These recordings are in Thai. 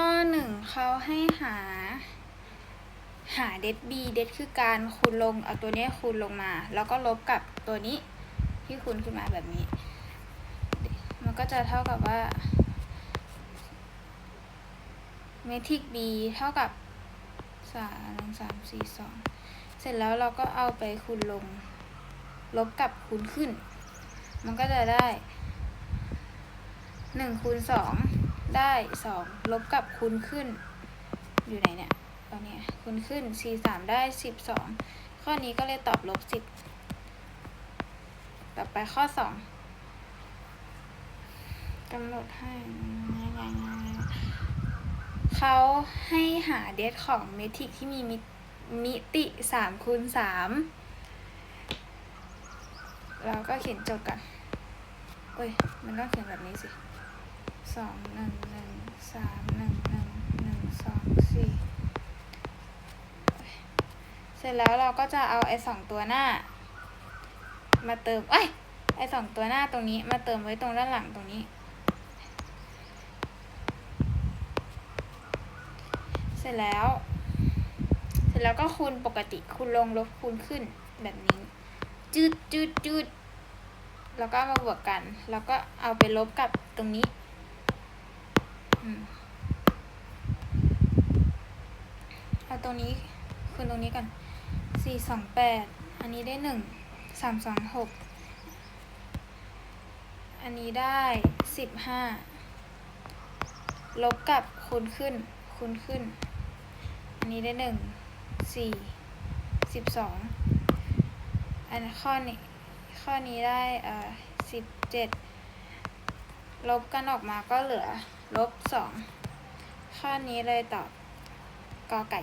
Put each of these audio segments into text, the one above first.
ข้อหนึ่งเขาให้หา หาเด b บีเดคือการคูณลง เอาตัวนี้คูณลงมา แล้วก็ลบกับตัวนี้ที่คูณขึ้นมาแบบนี้ มันก็จะเท่ากับว่าเมทริก b เท่ากับสามหนึ่งสามสี่สองเสร็จแล้วเราก็เอาไปคูณลง ลบกับคูณขึ้น มันก็จะได้หนึ่งคูณสอง ได้สองลบกับคูณขึ้น อยู่ไหนเนี่ยตรงเนี้ยคูณขึ้นสี่สามได้สิบสองข้อนี้ก็เลยตอบลบสิบต่อไปข้อสองกำหนดให้เขาให้หาเดทของเมทริกที่มีมิติสามคูณสามเราก็เขียนโจทย์กันเอ้ย มันต้องเขียนแบบนี้สิ สองหนึ่งหนึ่งสามหนึ่งหนึ่งหนึ่งสองสี่เสร็จแล้วเราก็จะเอาไอ้สองตัวหน้า มาเติมเอ้ยไอ้สองตัวหน้าตรงนี้มาเติมไว้ตรงด้านหลังตรงนี้ เสร็จแล้ว เสร็จแล้วก็คูณปกติคูณลงลบคูณขึ้นแบบนี้จืดจืดจืดแล้วก็มาบวกกัน แล้วก็เอาไปลบกับตรงนี้ เอาตรงนี้คูณตรงนี้ก่อนสี่สองแปดอันนี้ได้หนึ่งสามสองหกอันนี้ได้สิบห้าลบกับคูณขึ้นคูณขึ้น อันนี้ได้หนึ่งสี่สิบสองอันข้อนี้ข้อนี้ได้อ่าสิบเจ็ดลบกันออกมาก็เหลือ ลบสองข้อนี้เลยตอบกอไก่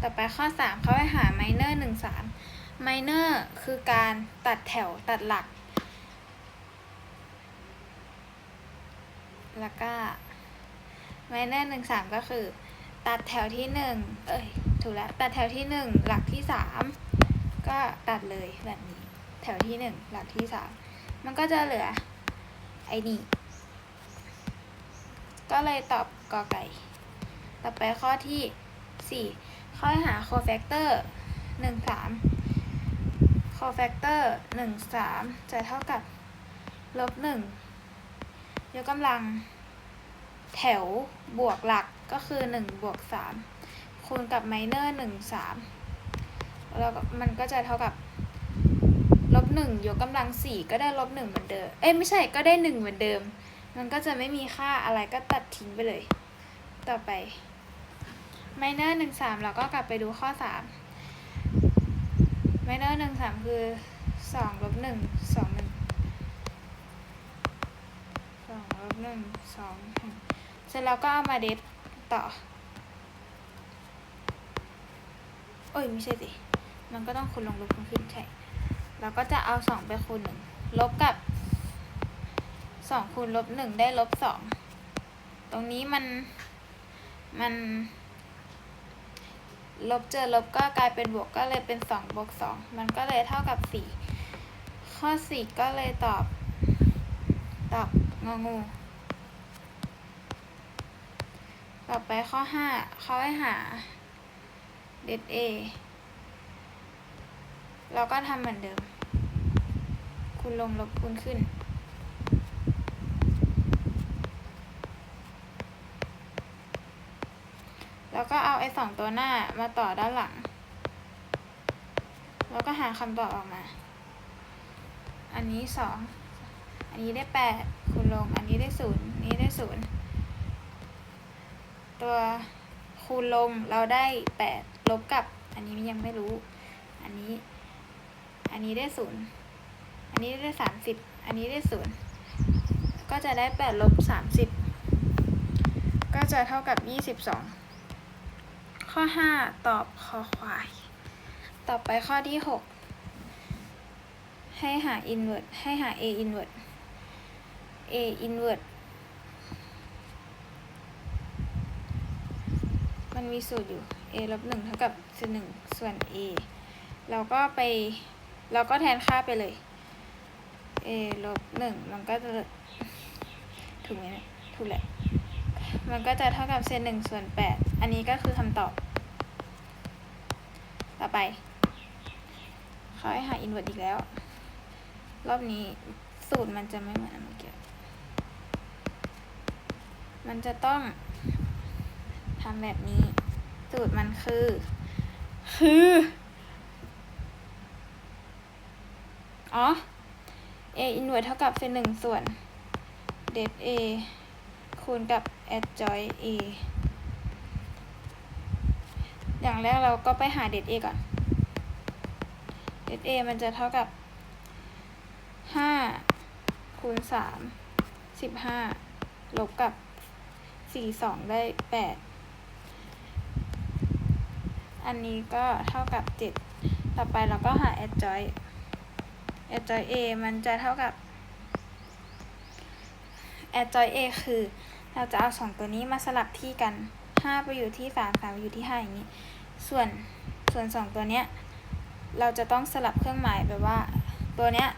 ต่อไปข้อ3เขาให้หา minor 1 3 minor คือการตัดแถวตัดหลัก แล้วก็ minor 1 3ก็คือ ตัดแถวที่1เอ้ยถูกแล้ว ตัดแถวที่1หลักที่3ก็ตัดเลยแบบนี้ แถวที่1หลักที่3มันก็จะเหลือ ไอ้นี่ ก็เลยตอบกอไก่ ต่อไปข้อที่ 4 ข้อหา cofactor หนึ่งสาม cofactor หนึ่งสามจะเท่ากับลบหนึ่งยกกำลัง แถวบวกหลักก็คือหนึ่งบวกสามคูณกับ minor หนึ่งสามแล้วมันก็จะเท่ากับ หนึ่งยกกำลังสี่ก็ได้ลบหนึ่งเหมือนเดิม เอ้ยไม่ใช่ก็ได้หนึ่งเหมือนเดิม มันก็จะไม่มีค่าอะไรก็ตัดทิ้งไปเลย ต่อไปไมเนอร์หนึ่งสามเราก็กลับไปดูข้อสามไมเนอร์หนึ่งสามคือสองลบหนึ่งสองหนึ่งสองลบหนึ่งสองเสร็จแล้วก็เอามาเดทต่อ โอ้ยไม่ใช่สิ มันก็ต้องคูณลงลบคูณขึ้นใช่ เราก็จะเอาสองไปคูณหนึ่งลบกับสองคูณลบหนึ่งได้ลบสองตรงนี้มันมันลบเจอลบก็กลายเป็นบวกก็เลยเป็นสองบวกสองมันก็เลยเท่ากับสี่ข้อสี่ก็เลยตอบ ตอบงองู ต่อไปข้อห้าเขาให้หาเด A เราก็ทำเหมือนเดิม คูณลงลบคูณขึ้น แล้วก็เอาไอ้สองตัวหน้ามาต่อด้านหลัง แล้วก็หาคำตอบออกมา อันนี้สอง อันนี้ได้แปดคูณลง อันนี้ได้ศูนย์นี้ได้ศูนย์ตัวคูณลงเราได้แปดลบกับ อันนี้ยังไม่รู้ อันนี้ อันนี้ได้ศูนย์ นนี้ได้สามสิบอันนี้ได้ศูนย์ก็จะได้แปดลบสามสิบก็จะเท่ากับยี่สิบสองข้อ5ตอบคอควาย ต่อไปข้อที่6ให้หา inverse ให้หา a inverse a inverse มันมีสูตรอยู่ a ลบ1เท่ากับ1ส่วน a เราก็ไป เราก็แทนค่าไปเลย a ลบ1มันก็จะถูกไหมเนี่ยถูกแหละ มันก็จะเท่ากับเศษหนึ่งส่วนแปดอันนี้ก็คือคำตอบ ต่อไปเขาให้หาอินเวอร์อีกแล้ว รอบนี้สูตรมันจะไม่เหมือนเมื่อกี้มันจะต้องทำแบบนี้ สูตรมันคือ คือ อ๋อ a inverse เท่ากับเศษหนึ่งส่วน det a คูณกับ adjoint a อย่างแรกเราก็ไปหา det a ก่อน det a มันจะเท่ากับห้าคูณสามสิบห้าลบกับสี่สองได้แปดอันนี้ก็เท่ากับเจ็ดต่อไปเราก็หา adjoint adjoint a มันจะเท่ากับ adjoint a คือ เราจะเอาสองตัวนี้มาสลับที่กันห้าไปอยู่ที่สามสามไปอยู่ที่ห้าอย่างนี้ ส่วนส่วนสองตัวเนี้ย เราจะต้องสลับเครื่องหมายแบบว่า ตัวเนี้ย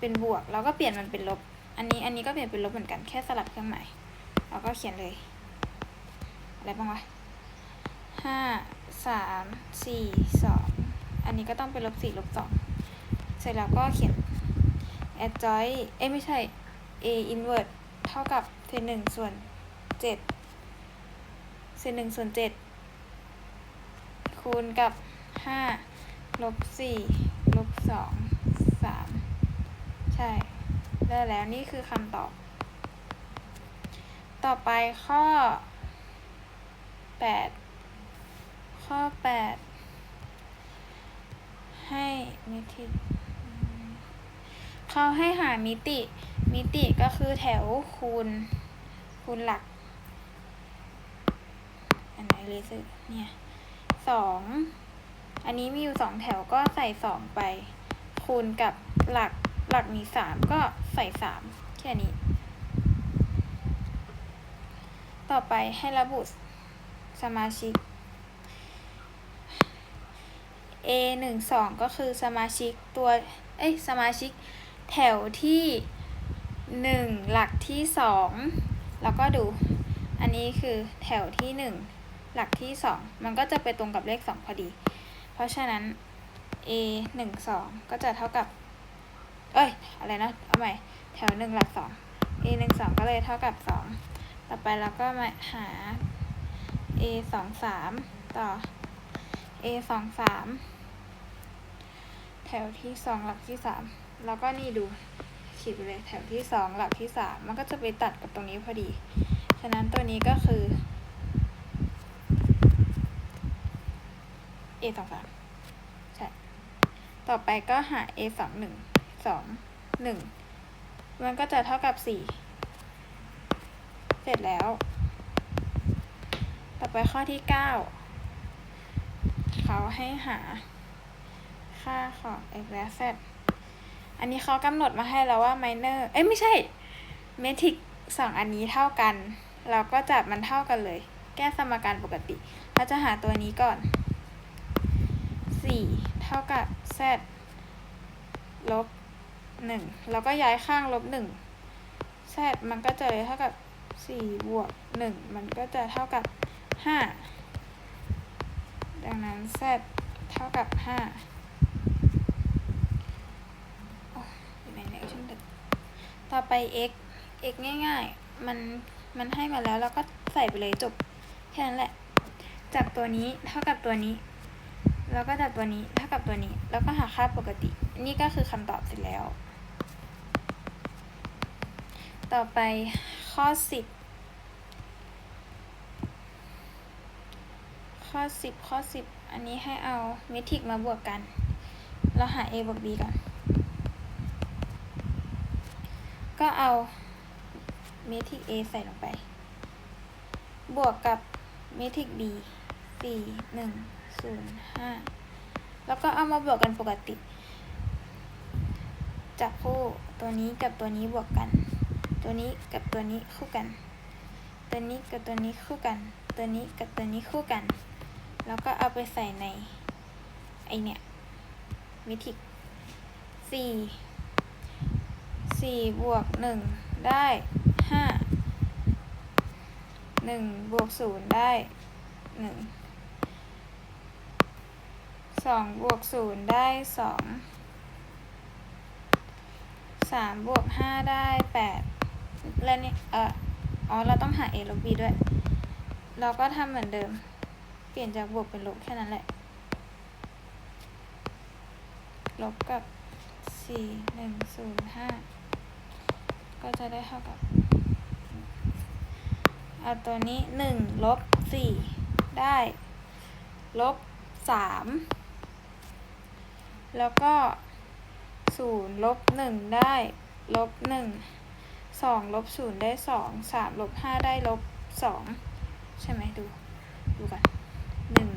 เป็นบวก เราก็เปลี่ยนมันเป็นลบ อันนี้อันนี้ก็เปลี่ยนเป็นลบเหมือนกันแค่สลับเครื่องหมายเราก็เขียนเลยอะไรบ้างวะห้าสามสี่สองอันนี้ก็ต้องเป็นลบสี่ลบสอง เสร็จแล้วก็เขียน adjoint เอ้ไม่ใช่ a inverse เท่ากับเศษหนึ่งส่วนเจ็ดเศษหนึ่งส่วนเจ็ดคูณกับห้าลบสี่ลบสองสามใช่ ได้แล้วนี่คือคำตอบ ต่อไปข้อแปดข้อแปดให้มิติ เขาให้หามิติ มิติก็คือแถวคูณ คูณหลัก อันไหนเลยสิเนี่ยสอง อันนี้มีอยู่สองแถวก็ใส่สองไป คูณกับหลัก หลักมีสามก็ใส่สามแค่นี้ ต่อไปให้ระบุสมาชิก A หนึ่งสองก็คือสมาชิกตัว เอ้ย สมาชิก แถวที่หนึ่งหลักที่สองแล้วก็ดู อันนี้คือแถวที่หนึ่งหลักที่สองมันก็จะไปตรงกับเลขสองพอดี เพราะฉะนั้น a หนึ่งสองก็จะเท่ากับ เอ้ย อะไรนะ เอาใหม่ แถวหนึ่งหลักสอง a หนึ่งสองก็เลยเท่ากับสองต่อไปเราก็มาหา a สองสามต่อ a สองสาม แถวที่สองหลักที่สามแล้วก็นี่ดูขีดไปเลยแถวที่สองหลักที่สามมันก็จะไปตัดกับตรงนี้พอดี ฉะนั้นตัวนี้ก็คือ a สองสามใช่ ต่อไปก็หา a สองหนึ่งสองหนึ่งมันก็จะเท่ากับสี่เสร็จแล้ว ต่อไปข้อที่เก้าเขาให้หา ค่าของ x และ z อันนี้เขากำหนดมาให้แล้วว่า minor เอ้ยไม่ใช่เมทริกสองอันนี้เท่ากัน เราก็จับมันเท่ากันเลย แก้สมการปกติ เราจะหาตัวนี้ก่อน 4 เท่ากับ z ลบ 1 แล้วก็ย้ายข้างลบ 1 z มันก็จะเลยเท่ากับ 4 บวก 1 มันก็จะเท่ากับ 5 ดังนั้น z เท่ากับ 5 ต่อไป x x ง่าย ๆ มัน มันให้มาแล้วเราก็ใส่ไปเลยจบ แค่นั้นแหละจากตัวนี้เท่ากับตัวนี้ แล้วก็จากตัวนี้เท่ากับตัวนี้ แล้วก็หาค่าปกติ นี่ก็คือคำตอบเสร็จแล้ว ต่อไปข้อสิบข้อสิบข้อสิบอันนี้ให้เอาเมทริกมาบวกกัน เราหา a บวก b ก่อน ก็เอาเมทริก a ใส่ลงไป บวกกับเมทริก b สี่หนึ่งศูนย์ห้าแล้วก็เอามาบวกกันปกติ จับคู่ตัวนี้กับตัวนี้บวกกัน ตัวนี้กับตัวนี้คู่กัน ตัวนี้กับตัวนี้คู่กัน ตัวนี้กับตัวนี้คู่กัน แล้วก็เอาไปใส่ในไอเนี่ยมิทิกสี่ สี่บวกหนึ่งได้ห้าหนึ่งบวกศูนย์ได้หนึ่งสองบวกศูนย์ได้สองสามบวกห้าได้แปดและนี่เอออ๋อเราต้องหา a ลบ b ด้วย เราก็ทำเหมือนเดิม เปลี่ยนจากบวกเป็นลบแค่นั้นแหละ ลบกับสี่หนึ่งศูนย์ห้า ก็จะได้เท่ากับเอาตัวนี้หนึ่งลบสี่ได้ลบสามแล้วก็ศูนย์ลบหนึ่งได้ลบหนึ่งสองลบศูนย์ได้สองสามลบห้าได้ลบสองใช่ไหมดู ดูกันหนึ่ง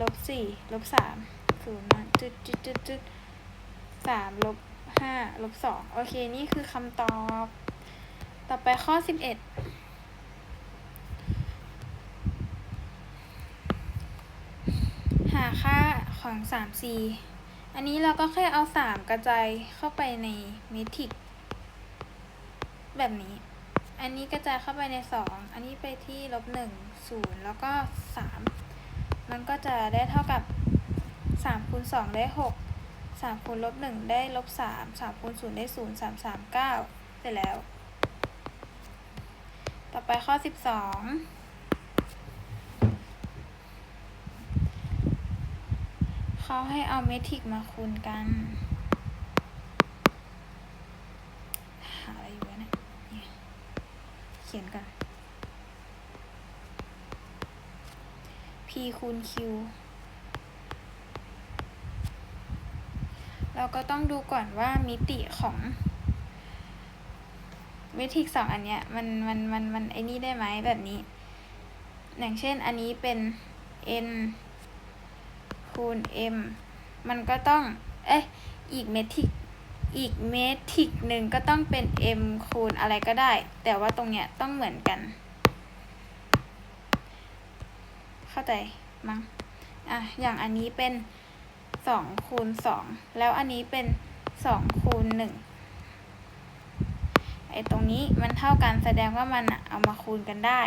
ลบสี่ลบสามศูนย์จุดจุดจุดจุดสามลบ ห้าลบสองโอเค นี่คือคำตอบ ต่อไปข้อสิบเอ็ดหาค่าของ 3c อันนี้เราก็แค่เอา3กระจายเข้าไปในเมทริกแบบนี้ อันนี้กระจายเข้าไปใน2อันนี้ไปที่ลบ1 0แล้วก็3มันก็จะได้เท่ากับ3คูณ2ได้หก 6 3คูณลบ1ได้ลบ3 3คูณ0ได้0 3 3 9เสร็จแล้ว ต่อไปข้อ12เขาให้เอาเมทริกมาคูณกัน หาอะไรอยู่วะเนี่ยเนี่ยเขียนกัน p คูณ q เราก็ต้องดูก่อนว่ามิติของเมทริกสองอันเนี้ยมันมันมันมันไอ้นี่ได้ไหมแบบนี้ อย่างเช่นอันนี้เป็น n คูณ m มันก็ต้อง เอ๊ะอีกเมทริกอีกเมทริกหนึ่งก็ต้องเป็น m คูณอะไรก็ได้ แต่ว่าตรงเนี้ยต้องเหมือนกัน เข้าใจมั้งอะอย่างอันนี้เป็น สองคูณสองแล้วอันนี้เป็นสองคูณหนึ่งไอ้ตรงนี้มันเท่ากันแสดงว่ามันเอามาคูณกันได้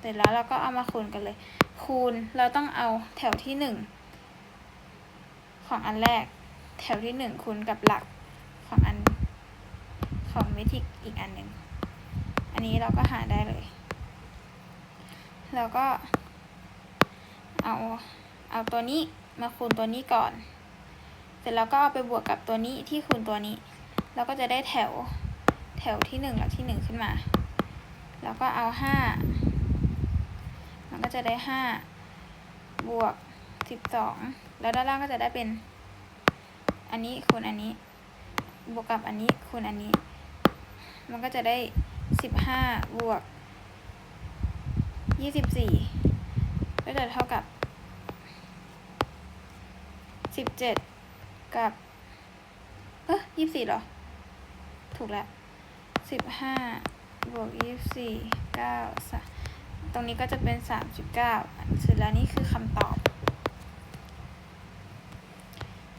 เสร็จแล้วเราก็เอามาคูณกันเลย คูณเราต้องเอาแถวที่หนึ่งของอันแรก แถวที่หนึ่งคูณกับหลักของอันของเมทริกอีกอันหนึ่งอันนี้เราก็หาได้เลย แล้วก็เอาเอาตัวนี้ มาคูณตัวนี้ก่อน เสร็จแล้วก็เอาไปบวกกับตัวนี้ที่คูณตัวนี้เราก็จะได้แถวแถวที่หนึ่งหลักที่หนึ่งขึ้นมา แล้วก็เอาห้ามันก็จะได้ห้าบวกสิบสองแล้วด้านล่างก็จะได้เป็น อันนี้คูณอันนี้ บวกกับอันนี้คูณอันนี้ มันก็จะได้สิบห้าบวกยี่สิบสี่ก็จะเท่ากับ สิบเจ็ดกับ เออยี่สิบสี่หรอ ถูกแล้วสิบห้าบวกยี่สิบสี่เก้าสามตรงนี้ก็จะเป็นสามสิบเก้าเสร็จแล้วนี่คือคำตอบ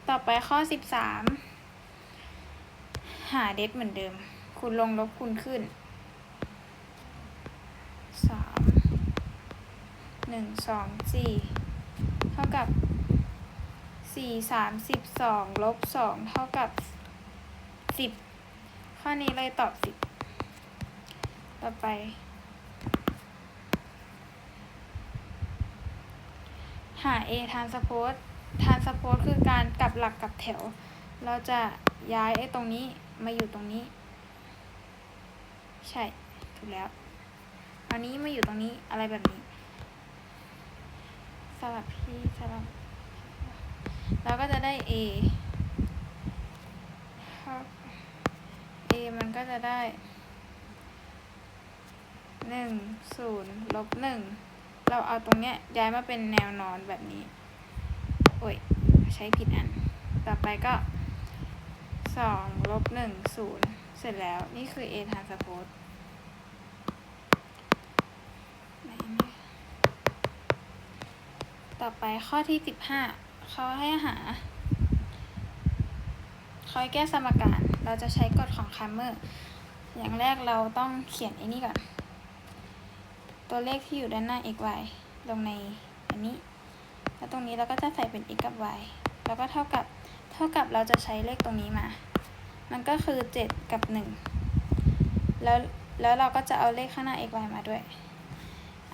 ต่อไปข้อสิบสามหาเดทเหมือนเดิม คูณลงลบคูณขึ้นสามหนึ่งสองสี่เท่ากับ สี่สามสิบสองลบสองเท่ากับสิบข้อนี้เลยตอบสิบต่อไปหา a transpose transpose คือการกลับหลักกลับแถว เราจะย้ายไอ้ตรงนี้มาอยู่ตรงนี้ ใช่ ถูกแล้ว อันนี้มาอยู่ตรงนี้อะไรแบบนี้สลับพี่สลับ เราก็จะได้ a ครับ a มันก็จะได้หนึ่งศูนย์ลบหนึ่งเราเอาตรงเนี้ยย้ายมาเป็นแนวนอนแบบนี้ โอ้ย ใช้ผิดอัน ต่อไปก็สองลบหนึ่งศูนย์เสร็จแล้วนี่คือ a transpose ไหนนะต่อไปข้อที่สิบห้า เขาให้หาเขาให้แก้สมการ เราจะใช้กฎของคัมเมอร์ อย่างแรกเราต้องเขียนไอ้นี่ก่อน ตัวเลขที่อยู่ด้านหน้า x y ลงในอันนี้ แล้วตรงนี้เราก็จะใส่เป็น x กับ y แล้วก็เท่ากับ เท่ากับเราจะใช้เลขตรงนี้มา มันก็คือ 7 กับ 1 แล้ว แล้วเราก็จะเอาเลขข้างหน้า x y มาด้วย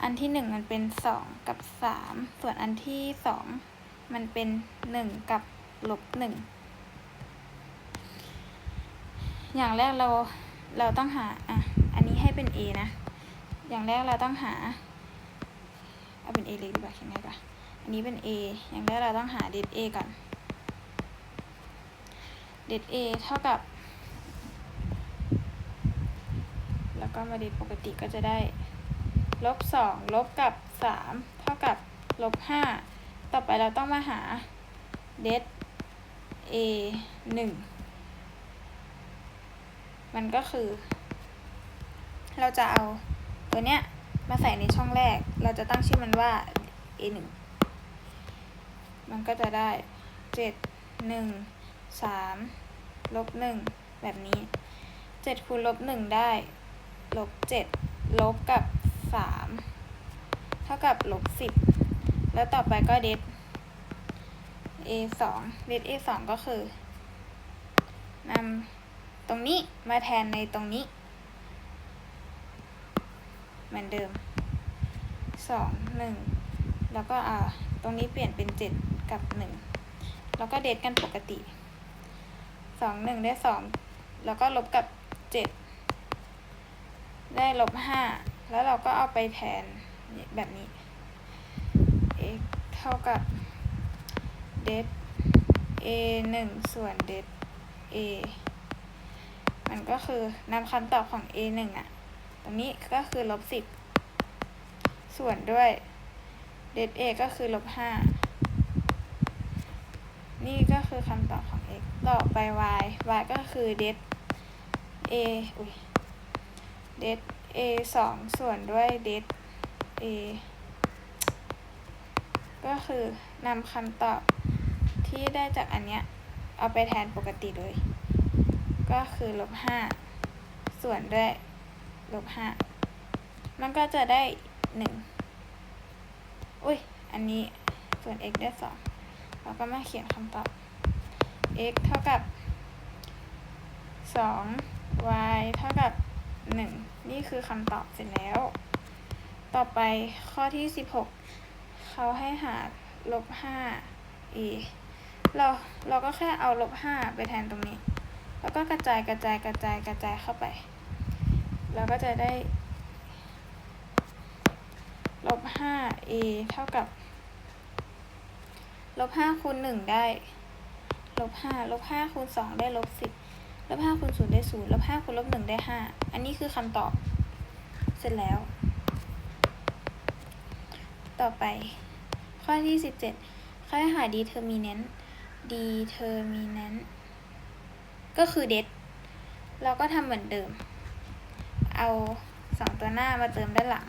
อันที่ 1 มันเป็น 2 กับ 3 ส่วนอันที่ 2 มันเป็น1กับลบ1อย่างแรกเราเราต้องหาอะอันนี้ให้เป็น a นะ อย่างแรกเราต้องหาเอาเป็น a เลยดีกว่าเขียนง่ายกว่าอันนี้เป็น a อย่างแรกเราต้องหา det a ก่อน det a เท่ากับ แล้วก็มาเดีปกติก็จะได้ลบสองลบกับสามเท่ากับลบห้า ต่อไปเราต้องมาหา det a หนึ่งมันก็คือ เราจะเอาตัวเนี้ยมาใส่ในช่องแรก เราจะตั้งชื่อมันว่า a หนึ่งมันก็จะได้เจ็ดหนึ่งสามลบหนึ่งแบบนี้เจ็ดคูณลบหนึ่งได้ ลบเจ็ดลบกับสามเท่ากับลบสิบ แล้วต่อไปก็เด a สองเด a สองก็คือนำตรงนี้มาแทนในตรงนี้ เหมือนเดิมสองหนึ่งแล้วก็อ่าตรงนี้เปลี่ยนเป็นเจ็ดกับหนึ่งแล้วก็เดทกันปกติสองหนึ่งได้สองแล้วก็ลบกับเจ็ดได้ลบห้าแล้วเราก็เอาไปแทนแบบนี้ เท่ากับเดท a หนึ่งส่วนเดท a มันก็คือนำคำตอบของ a หนึ่งอะตรงนี้ก็คือลบสิบส่วนด้วยเดท a ก็คือลบห้านี่ก็คือคำตอบของ x ต่อไป y y ก็คือเดท a อุ้ยเดท a สองส่วนด้วยเดท a ก็คือนำคำตอบที่ได้จากอันเนี้ย เอาไปแทนปกติเลย ก็คือลบห้าส่วนด้วยลบห้ามันก็จะได้หนึ่งอุ้ย อันนี้ส่วน x ได้สองเราก็มาเขียนคำตอบ x เท่ากับสอง y เท่ากับหนึ่งนี่คือคำตอบเสร็จแล้ว ต่อไปข้อที่สิบหก เขาให้หาลบห้า e เราเราก็แค่เอาลบห้าไปแทนตรงนี้ แล้วก็กระจายกระจายกระจายกระจายเข้าไป เราก็จะได้ลบห้า a เท่ากับลบห้าคูณหนึ่งได้ลบห้าลบห้าคูณสองได้ลบสิบลบห้าคูณศูนย์ได้ศูนย์ลบห้าคูณลบหนึ่งได้ห้าอันนี้คือคำตอบ เสร็จแล้ว ต่อไป ข้อที่สิบเจ็ดค่อยหา determinant determinant ก็คือ det เราก็ทำเหมือนเดิม เอาสองตัวหน้ามาเติมด้านหลัง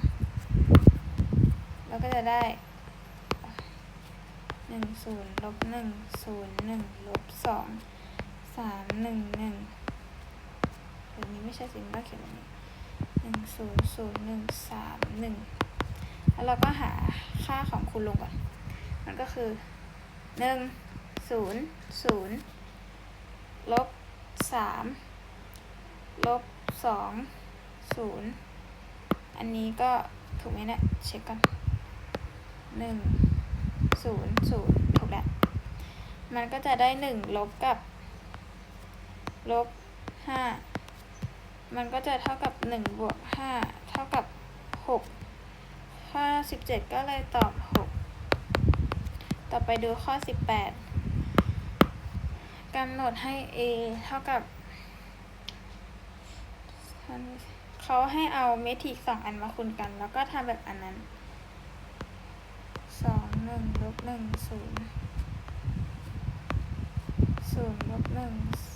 แล้วก็จะได้หนึ่งศูนย์ลบหนึ่งศูนย์หนึ่งลบสองสามหนึ่งหนึ่งแบบนี้ไม่ใช่สิมันต้องเขียนแบบนี้หนึ่งศูนย์ศูนย์หนึ่งสามหนึ่งแล้วเราก็หาค่าของคูณลงก่อน มันก็คือหนึ่งศูนย์ศูนย์ลบสามลบสองศูนย์อันนี้ก็ถูกไหมเนี่ยเช็คกันหนึ่งศูนย์ศูนย์ถูกแล้วมันก็จะได้หนึ่งลบกับลบห้ามันก็จะเท่ากับหนึ่งบวกห้าเท่ากับหกข้อสิบเจ็ดก็เลยตอบหก ต่อไปดูข้อสิบแปดกำหนดให้ a เท่ากับ เขาให้เอาเมทริกสองอันมาคูณกัน แล้วก็ทำแบบอันนั้นสองหนึ่งลบหนึ่งศูนย์ศูนย์ลบหนึ่ง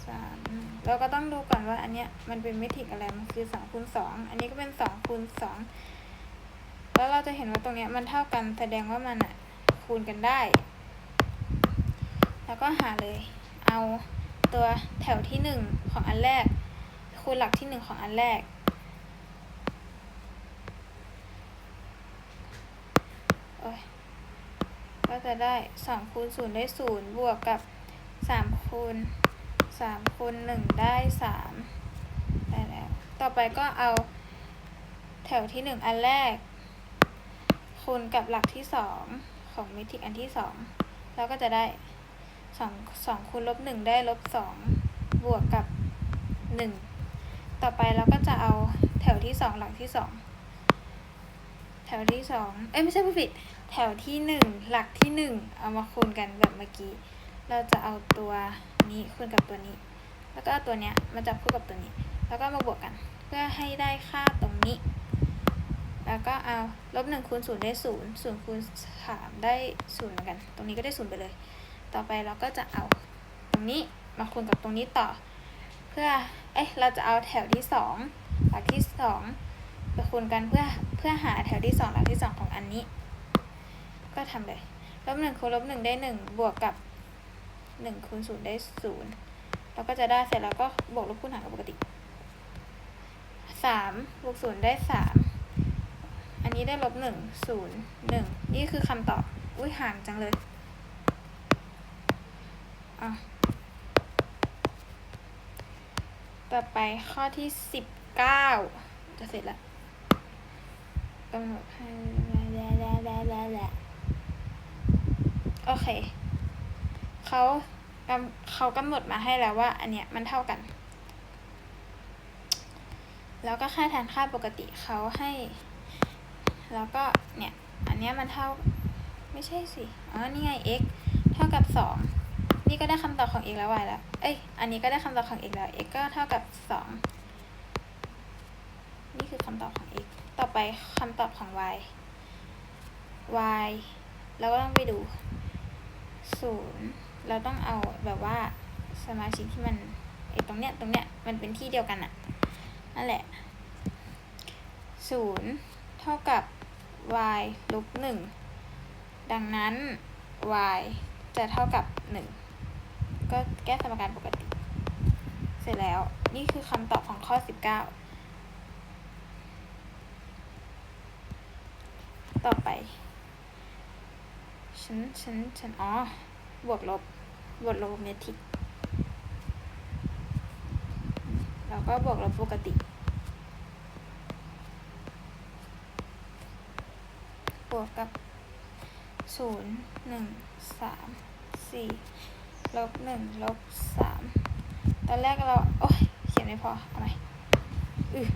สามเราก็ต้องดูก่อนว่าอันเนี้ยมันเป็นเมทริกอะไร มันคือสองคูณสองอันนี้ก็เป็นสองคูณสองแล้วเราจะเห็นว่าตรงเนี้ยมันเท่ากันแสดงว่ามันอะ คูณกันได้ แล้วก็หาเลย เอาตัวแถวที่หนึ่งของอันแรก คูณหลักที่หนึ่งของอันแรกโอ้ยก็จะได้สองคูณศูนย์ได้ศูนย์บวกกับสามคูณสามคูณหนึ่งได้สามได้แล้ว ต่อไปก็เอาแถวที่หนึ่งอันแรกคูณกับหลักที่สอง ของเมทริกอันที่สองแล้วก็จะได้สองสองคูณลบหนึ่งได้ลบสองบวกกับหนึ่งต่อไปเราก็จะเอาแถวที่สองหลักที่สองแถวที่สองเอ้ยไม่ใช่ผู้ผิด แถวที่หนึ่งหลักที่หนึ่งเอามาคูณกันแบบเมื่อกี้ เราจะเอาตัวนี้คูณกับตัวนี้ แล้วก็เอาตัวเนี้ยมาจับคู่กับตัวนี้ แล้วก็มาบวกกัน เพื่อให้ได้ค่าตรงนี้ แล้วก็เอาลบหนึ่งคูณศูนย์ได้ศูนย์ศูนย์คูณสามได้ศูนย์เหมือนกัน ตรงนี้ก็ได้ศูนย์ไปเลย ต่อไปเราก็จะเอาตรงนี้มาคูณกับตรงนี้ต่อ เพื่อ เอ๊ะ เราจะเอาแถวที่สองหลักที่สองไปคูณกันเพื่อ เพื่อหาแถวที่สองหลักที่สองของอันนี้ ก็ทำเลย ลบหนึ่งคูณลบหนึ่งได้หนึ่งบวกกับหนึ่งคูณศูนย์ได้ศูนย์เราก็จะได้เสร็จแล้วก็บวกลบคูณหารกับปกติสามบวกศูนย์ได้สาม อันนี้ได้ลบหนึ่งศูนย์หนึ่งนี่คือคำตอบ อุ้ยห่างจังเลยอะต่อไปข้อที่สิบเก้าจะเสร็จแล้วกำหนดให้แล้วแล้วแล้วแล้วแล้วโอเคเขากำเขากำหนดมาให้แล้วว่า อันเนี้ยมันเท่ากัน แล้วก็ค่าแทนค่าปกติเขาให้ แล้วก็เนี่ย อันเนี้ยมันเท่าไม่ใช่สิอ๋อนี่ไง x เท่ากับสองนี่ก็ได้คำตอบของ x แล้ว y แล้ว เอ้ย อันนี้ก็ได้คำตอบของ x แล้ว x ก็เท่ากับสองนี่คือคำตอบของ x ต่อไปคำตอบของ y y เราก็ต้องไปดูศูนย์เราต้องเอาแบบว่าสมาชิกที่มันไอตรงเนี้ยตรงเนี้ยมันเป็นที่เดียวกันอะนั่นแหละศูนย์เท่ากับ y ลบหนึ่งดังนั้น y จะเท่ากับหนึ่งก็แก้สมการปกติ เสร็จแล้วนี่คือคำตอบของข้อสิบเก้าต่อไป ฉัน ฉัน ฉัน อ๋อ บวกลบ บวกลบเมทริก แล้วก็บวกลบปกติ บ วกกับศูนย์หนึ่งสามสี่ลบหนึ่งลบสามตอนแรกเรา โอ้ยเขียนไม่พอเอาใหม่อือ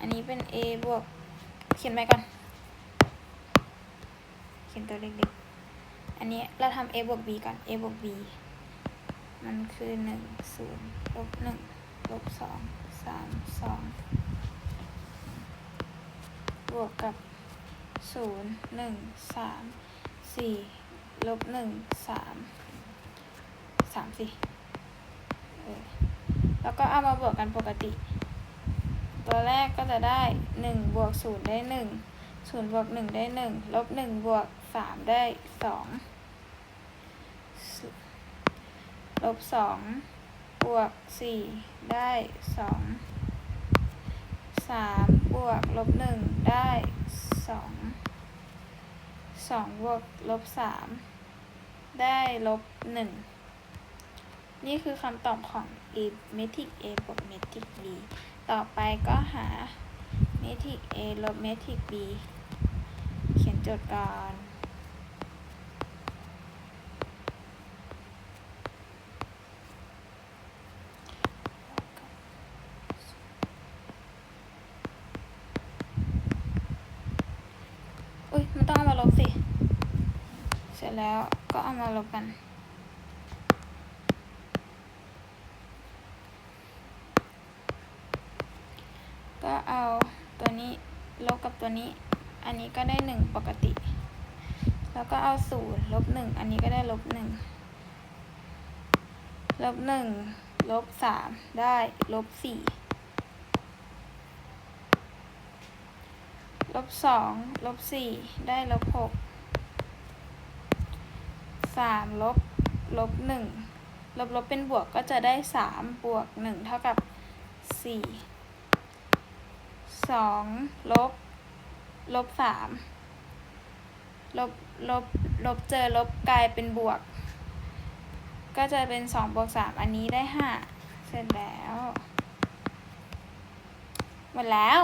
อันนี้เป็น a บวก เขียนไปก่อน เขียนตัวเล็กๆ อันนี้เราทำ a บวก b ก่อน a บวก b มันคือหนึ่งศูนย์ลบหนึ่งลบสองสามสอง บวกกับศูนย์หนึ่งสามสี่ลบหนึ่งสามสามสิเออแล้วก็เอามาบวกกันปกติ ตัวแรกก็จะได้หนึ่งบวกศูนย์ได้หนึ่งศูนย์บวกหนึ่งได้หนึ่งลบหนึ่งบวกสามได้สองลบสองบวกสี่ได้สอง สามบวกลบหนึ่งได้สองสองบวกลบสามได้ลบหนึ่งนี่คือคำตอบของ a เมทริก a บวกเมทริก b ต่อไปก็หาเมทริก a ลบเมทริก b เขียนโจทย์ก่อน อุ้ยมันต้องเอามาลบสิ เสร็จ แล้วก็เอามาลบกัน ก็เอาตัวนี้ลบกับตัวนี้ อันนี้ก็ได้หนึ่งปกติ แล้วก็เอาศูนย์ลบหนึ่งอันนี้ก็ได้ลบหนึ่งลบหนึ่งลบสามได้ลบสี่ลบสองลบสี่ได้ลบหก สามลบลบหนึ่งลบลบเป็นบวกก็จะได้สามบวกหนึ่งเท่ากับสี่สองลบลบสามลบลบลบเจอลบกลายเป็นบวก ก็จะเป็นสองบวกสามอันนี้ได้ห้าเสร็จแล้ว หมดแล้ว